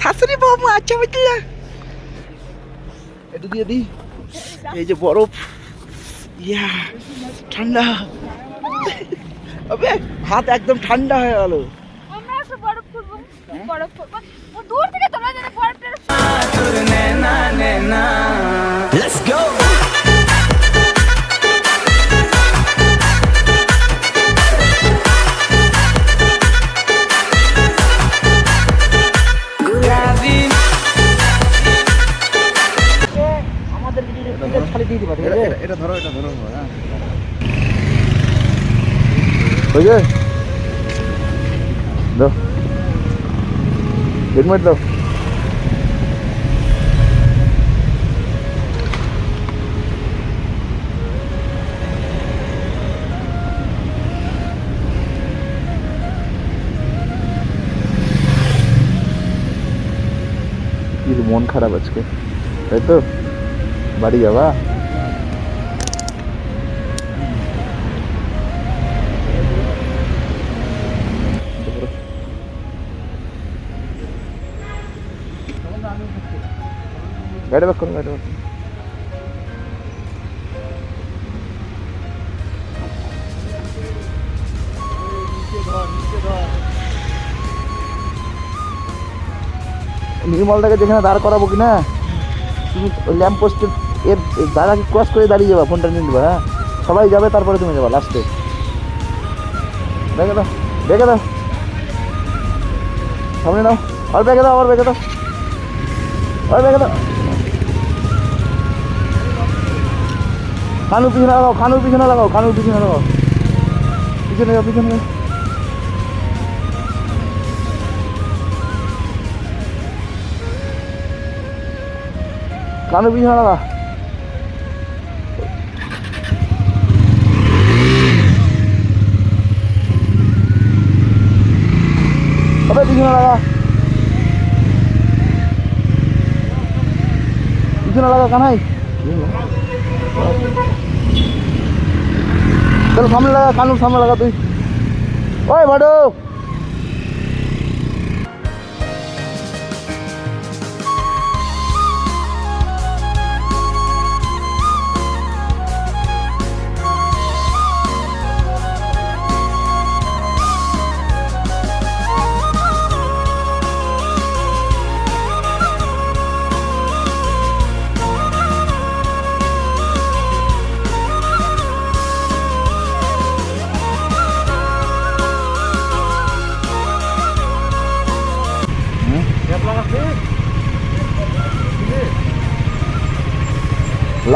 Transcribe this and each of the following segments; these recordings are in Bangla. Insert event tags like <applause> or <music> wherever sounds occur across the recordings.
শাশুড়ি বৌমা আচ্ছা বুঝলি এটা দিয়ে দিই। এই যে বরফ। ইয়া ঠান্ডা। হাত একদম ঠান্ডা হয়ে গেল। দূর থেকে তোমরা যেন পরপর এটা ধরো এটা ধরো হ্যাঁ ওই হেলমেট দাও মন খারাপ আজকে তাই তো বাড়ি যাবা গাড়ি ব্যাক করো গাড়ি ব্যাক করো নির্মলদাকে যেখানে দাঁড় করাবো কি না তুমি ল্যাম্প পোস্টের এর দাদাকে ক্রস করে দাঁড়িয়ে যাবা ফোনটা নিয়ে নেবা হ্যাঁ? সবাই যাবে, তারপরে তুমি যাবা লাস্টে দেখে দাও দেখে দাও। সামনে নাও আর বেগে দাও, আবার বেগে দাও। আর বেগে দাও। খানুর পিছনে লাগাও খানুর পিছনে লাগাও খানুর পিছনে লাগাও পিছনে যাও পিছনে যাও। কানু পিছনে লাগা। তবে পিছনে লাগা। পিছনে লাগা কানাই। চল সামনে লাগা কানুর সামনে লাগা তুই। ওই বাডু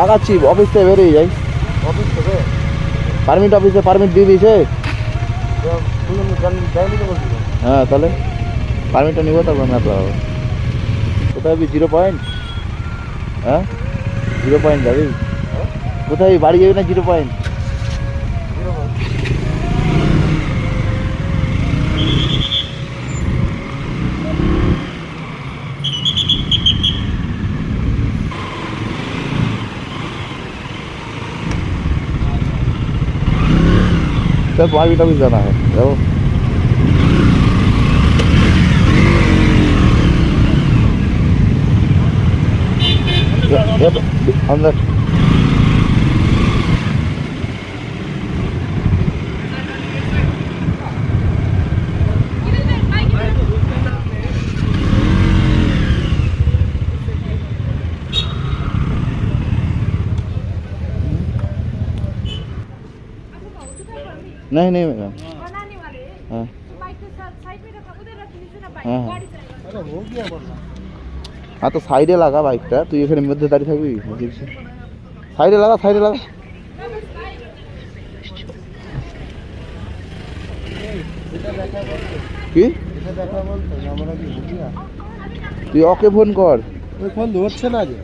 লাগাচ্ছি অফিস থেকে বেরিয়ে যাই। অফিস থেকে? পারমিট অফিসে পারমিট দিয়ে দিয়েছে। হ্যাঁ তাহলে পারমিটটা নিবো তারপর ম্যাপ লাগাবো কোথায় যাবি জিরো পয়েন্ট হ্যাঁ? জিরো পয়েন্ট যাবি কোথায় বাড়ি যাবি না জিরো পয়েন্ট दस बारह मीटर भी जाना है चलो अंदर। नहीं नहीं मैडम হ্যাঁ। হ্যাঁ তো সাইডে লাগা বাইকটা তুই এখানে মধ্যে দাঁড়িয়ে থাকবি? সাইডে লাগা সাইডে লাগা। কি? তুই ওকে ফোন কর। ফোন ধরছে না যে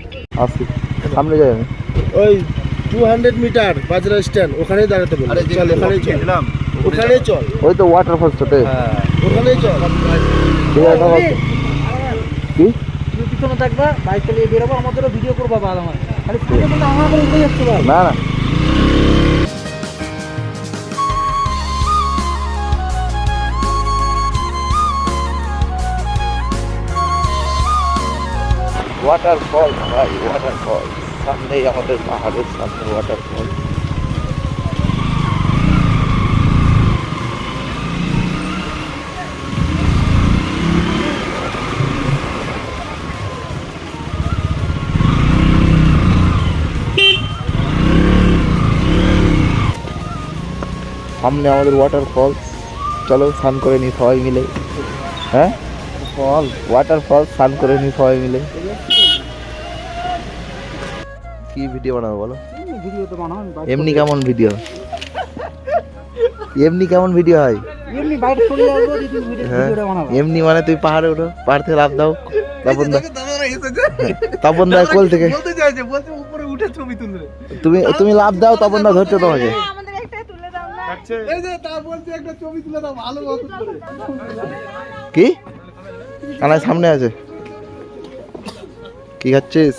আসি সামনে যাই আমি। ওই টু হান্ড্রেড মিটার বাজরা স্ট্যান্ড ওখানেই দাঁড়াতে বলব। চল ওখানেই চল। ওখানেই চল। ওই তো ওয়াটারফলসটাতে ওখানেই চল। কি তুমি পিছনে থাকবা বাইক চালিয়ে বেরোবো আমাদেরও ভিডিও করবা বাদ আমার খালি স্পিডে কিন্তু আমার করে উঠে যাচ্ছে ভাই না না। ওয়াটারফল ভাই ওয়াটারফল সামনেই আমাদের পাহাড়ের সামনে ওয়াটারফল সামনে আমাদের ওয়াটারফল চলো স্নান করে নি সবাই মিলে। হ্যাঁ? ফল ওয়াটারফল স্নান করে নি সবাই মিলে। কি ভিডিও বানাবো বলো? ভিডিও তো বানাও এমনি কেমন ভিডিও এমনি কেমন ভিডিও হয়? এমনি বাইরে চলে যাব দিয়ে ভিডিও হ্যাঁ ভিডিওটা বানাবো। এমনি মানে তুই পাহাড়ে ওঠো পাহাড় থেকে লাভ দাও তপন দা তপন দা কোল থেকে। বলতে চাইছে বলতে উপরে উঠে ছবি তুলবে। তুমি তুমি লাভ দাও তপন দা ধরছো তোমাকে। আমাদের একটা তুলে দাও না। এই যে তা বলছে একটা ছবি তুলে দাও ভালো মতো করে কি? কানায় সামনে আছে। কি খাচ্ছিস?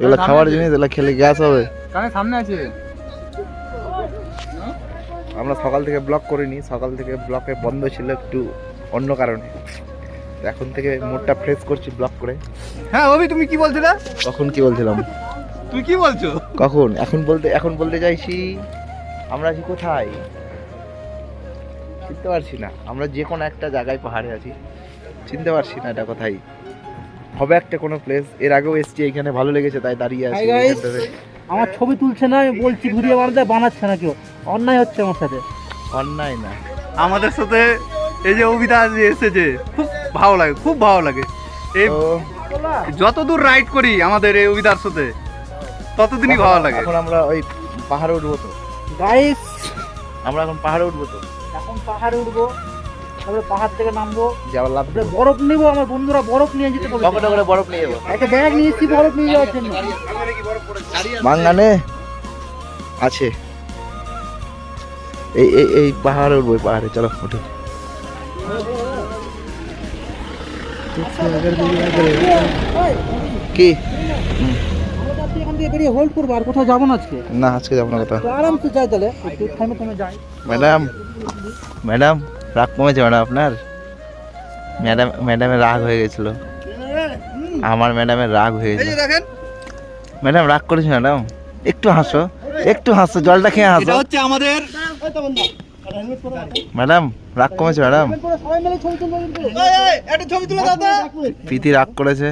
এগুলো খাবার জিনিস এগুলো খেলে গ্যাস হবে। কানে সামনে আছে? আমরা সকাল থেকে ব্লক করিনি সকাল থেকে ব্লকে বন্ধ ছিল একটু অন্য কারণে। এখন থেকে মুডটা ফ্রেশ করছি ব্লক করে। হ্যাঁ অভি তুমি কি বলছিলে? কখন কি বলছিলাম? তুই কি বলছো? কখন? এখন বলতে এখন বলতে চাইছি আমরা আছি কোথায়? চিনতে পারছি না। আমরা যে কোনো একটা জায়গায় পাহাড়ে আছি। চিনতে পারছি না এটা কোথায়। হবে একটা কোনো প্লেস এর আগেও এসছি এখানে ভালো লেগেছে তাই দাঁড়িয়ে আছি। আমার ছবি তুলছে না আমি বলছি ভিডিও বানাতে বানাচ্ছে না কেউ। অন্যায় হচ্ছে আমার সাথে। অন্যায় না। আমাদের সাথে এই যে অভিদা আজ এসেছে খুব ভালো লাগে খুব ভালো লাগে। এই তো যত দূর রাইড করি আমাদের এই অভিদার সাথে ততদিনই ভালো লাগে। এখন আমরা ওই পাহাড়ে উঠবো তো। গাইস আমরা এখন পাহাড়ে উঠবো তো। এখন পাহাড়ে উঠবো। তারপরে পাহাড় থেকে নামবো। যে আবার লাভ বরফ নিবো আমার বন্ধুরা বরফ নিয়ে যেতে বলেছে। পকেটে করে বরফ নিয়ে যাব? একটা ব্যাগ নিয়ে এসেছি বরফ নিয়ে যাওয়ার জন্য। মাঙ্গানে আছে। এই এই এই পাহাড়ে উঠবো পাহাড়ে চলো উঠো। কি? এখান থেকে বেরিয়ে হোল্ড করব আর কোথাও যাব না আজকে না আজকে যাব না কোথাও। আরামসে যাই তাহলে। একটু থেমে থেমে যাই। Madam madam. রাগ কমেছে ম্যাডাম আপনার? ম্যাডাম ম্যাডামের রাগ হয়ে গেছিল। আমার ম্যাডামের রাগ হয়ে গেছিল। ম্যাডাম রাগ করেছি ম্যাডাম? একটু হাসো একটু হাসো জলটা খেয়ে হাসো। হচ্ছে আমাদের ম্যাডাম রাগ কমেছে ম্যাডাম? প্রীতি রাগ করেছে।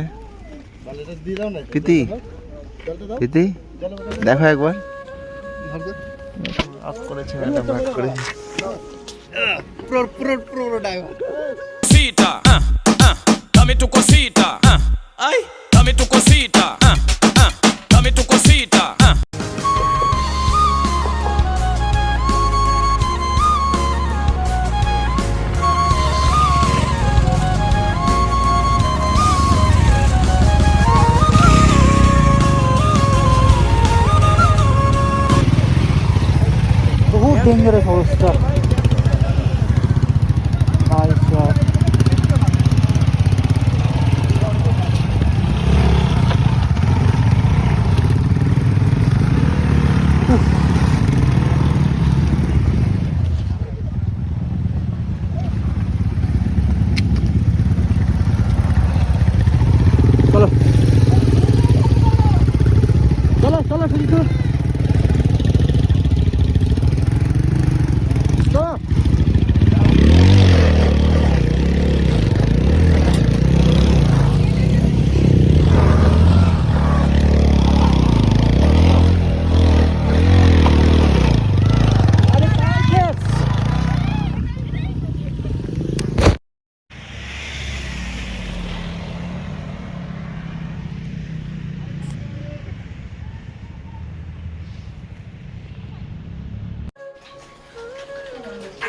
প্রীতি প্রীতি দেখো একবার। রাগ করেছে ম্যাডাম রাগ করেছে। পুরো পুরো পুরো driver cosita, ah, ah, dame tu cosita, ah, ay, dame tu cosita, ah, ah, dame tu cosita, ah. বহুত ডেঞ্জারাস অবস্থা চলো চলো শুধু চলো চলো আরে কাজ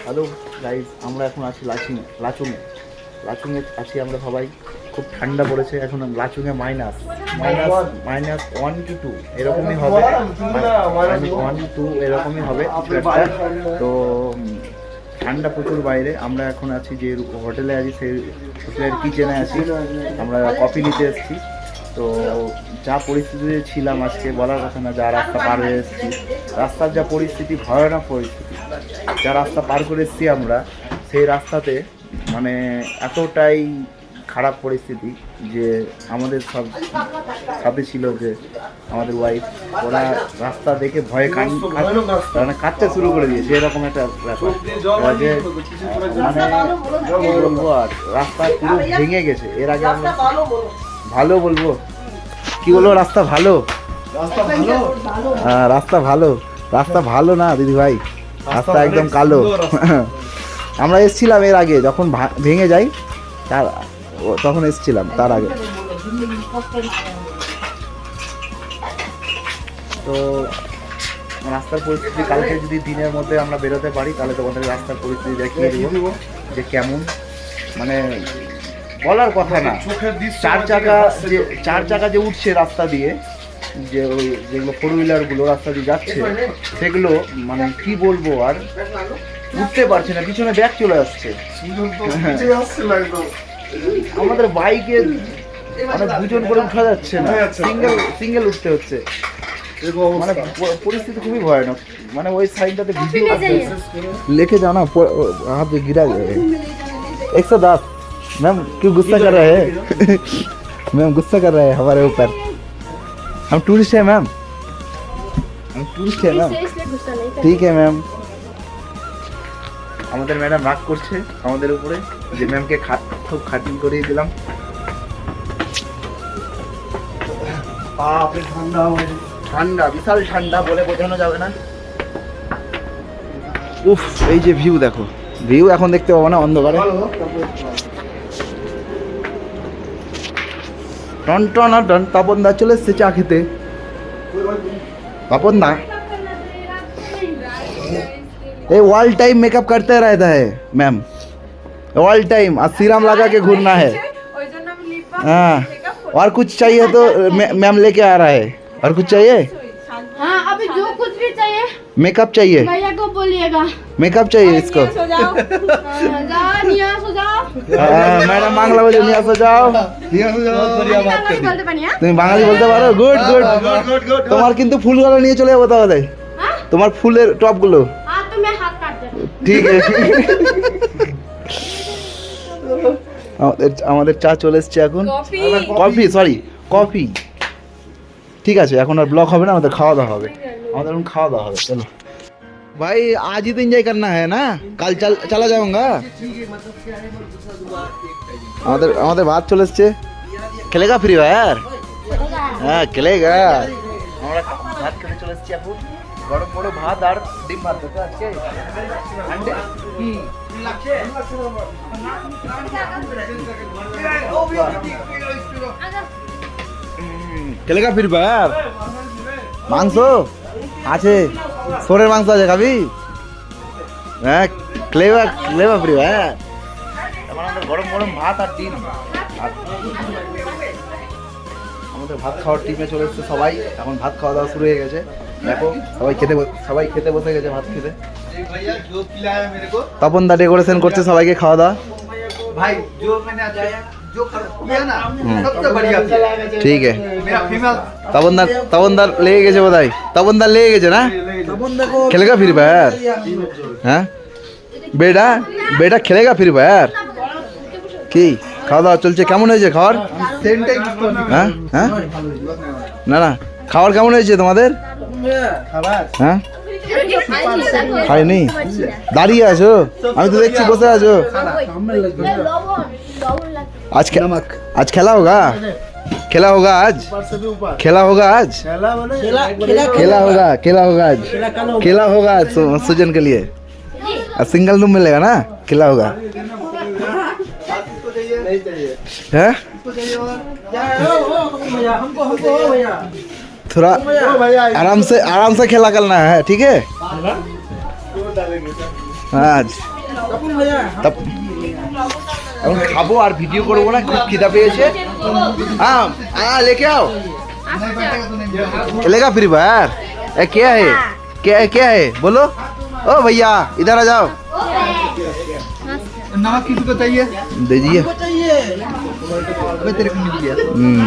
হ্যালো গাইজ আমরা এখন আছি লাচুং লাচুংয়ে। লাচুঙে আছি আমরা সবাই। খুব ঠান্ডা পড়েছে, এখন লাচুঙে মাইনাস মাইনাস মাইনাস ওয়ান কি টু এরকমই হবে। ওয়ান টু এরকমই হবে তো ঠান্ডা প্রচুর বাইরে। আমরা এখন আছি যে হোটেলে আছি, সেই হোটেলের কিচেনে আছি। আমরা কফি নিতে এসেছি। তো যা পরিস্থিতিতে ছিলাম আজকে বলার কথা না যা রাস্তা পার হয়ে এসেছি। রাস্তার যা পরিস্থিতি ভয়ানক পরিস্থিতি। যা রাস্তা পার করে এসেছি আমরা সেই রাস্তাতে মানে এতটাই খারাপ পরিস্থিতি যে আমাদের সব সাথে ছিল যে আমাদের ওয়াইফ ওরা রাস্তা দেখে ভয়ে কান মানে কাঁদতে শুরু করে দিয়েছে এরকম একটা ব্যাপার। যে মানে কি বলব আর রাস্তা পুরো ভেঙে গেছে। এর আগে আমরা ভালো বলব? কি বলব রাস্তা ভালো? হ্যাঁ রাস্তা ভালো। রাস্তা ভালো না দিদি ভাই রাস্তা একদম কালো। <laughs> আমরা এসছিলাম এর আগে যখন ভেঙে যাই তার তখন এসছিলাম তার আগে। তো রাস্তার পরিস্থিতি কালকে যদি দিনের মধ্যে আমরা বেরোতে পারি তাহলে তোমাদের রাস্তার পরিস্থিতি দেখিয়ে দেবো। যে কেমন। মানে বলার কথা না। চার চাকা যে চার চাকা যে উঠছে রাস্তা দিয়ে যে ওই যেগুলো ফোর হুইলারগুলো রাস্তা দিয়ে যাচ্ছে সেগুলো মানে কি বলব আর উঠতে পারছে না পিছনে ব্যাগ চলে আসছে। হ্যাঁ। আমাদের বাইকে মানে দুজন করে উঠা যাচ্ছে না। সিঙ্গেল সিঙ্গেল উঠতে হচ্ছে। মানে পরিস্থিতি খুবই ভয়ানক। মানে ওই সাইডটাতে ভিডিও লেখে জানা হাতে গিরা যায় একশো দাস। मैम क्यों गुस्सा कर रहे हैं मैम गुस्सा कर रहे हैं हमारे ऊपर हम टूरिस्ट हैं मैम हम टूरिस्ट हैं मैम ঠিক है ম্যাম আমাদের ম্যাডাম রাগ করছে আমাদের উপরে যে ম্যামকে খা খুব খাটিং করিয়ে দিলাম ঠান্ডা বিশাল ঠান্ডা বলে বোঝানো যাবে না উফ এই যে ভিউ দেখো ভিউ এখন দেখতে পাবো না অন্ধকারে টন টন আর টন তপন দা চলে এসছে চা খেতে তপন দা ये ऑल टाइम मेकअप करते रहता है मैम ऑल टाइम और सीरम लगा के घूमना है हाँ और कुछ चाहिए तो मैं- मैम लेके आ रहा है और कुछ चाहिए हाँ अभी जो कुछ भी चाहिए मेकअप चाहिए भैया को बोलिएगा मेकअप चाहिए इसको हाँ, जाओ नियास हो जाओ हाँ, मैडम बांग्ला बोले নিয়ে আসো যাও <laughs> বাংলায় বলতে পারি হ্যাঁ তুমি বাঙালি বলতে পারো গুড গুড তোমার কিন্তু ফুলগুলো নিয়ে চলে যাবো তাহলে हाँ? তোমার ফুলের টপগুলো हाँ तो मैं हाथ काट देता हूँ। ঠিক আছে <laughs> আমাদের আমাদের চা চলে এসছে এখন কফি সরি কফি ঠিক আছে এখন আর ব্লক হবে না আমাদের খাওয়া দাওয়া হবে আমাদের এখন খাওয়া দাওয়া হবে চলো भाई आज ही तो इंजॉय करना है ना? कल चल चला जाऊँगा। हमारे तो, तो बात चले खेलेगा फ्री फायर हाँ खेलेगा। हम्म। खेलेगा फिर बार मानसो? আছে। সোরের মাংস আছে খাবি? হ্যাঁ ক্লেভা ক্লেভা ফ্রি ফায়ার এখন আমাদের গরম গরম ভাত আর ডিম। আমাদের ভাত খাওয়ার টিমে চলে এসছে সবাই। এখন ভাত খাওয়া দাওয়া শুরু হয়ে গেছে। দেখো সবাই খেতে সবাই খেতে বসে গেছে ভাত খেতে। তপন দা ডেকোরেশন করছে সবাইকে খাওয়া দাওয়া। भाई ঠিক তপনদার তপনদার লেগে গেছে বোধ হয় তপনদার লেগে গেছে না খেলেগা ফির ফায়ার হ্যাঁ বেটা বেটা খেলেগা ফির ফায়ার কি খাওয়া দাওয়া চলছে কেমন হয়েছে খাওয়ার হ্যাঁ হ্যাঁ না না খাওয়ার কেমন হয়েছে তোমাদের? হ্যাঁ খাইনি। দাঁড়িয়ে আছো। আমি তো দেখছি বসে আছো। आज खे- आज खेला होगा? खेला होगा आज? खेला होगा आज? खेला होगा खेला होगा आज। खेला होगा। आज सुजन के लिए। सिंगल रूम मिलेगा ना? खेला होगा। है? हमको हमको हो भैया थोड़ा आराम से आराम से खेला करना है ठीक है? आज। तब এখন খাবো আর ভিডিও করবো না খুব খিদা পেয়েছে हाँ हाँ लेके आओ चलेगा फ्री फायर ए क्या है क्या है क्या है बोलो ओ भैया इधर आ जाओ नमक किसी को चाहिए दीजिए मैं तेरे को मिल गया হুম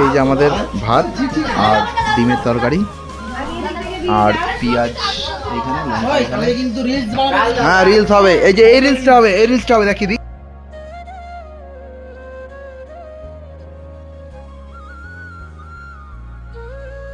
এই যে আমাদের ভাত আর ডিমের তরকারি আর পেঁয়াজ এখানে লঙ্কা এখানে। কিন্তু রিলস হ্যাঁ। রিলস হবে। এই যে এই রিলসটা হবে এই রিলসটা হবে দেখি দিই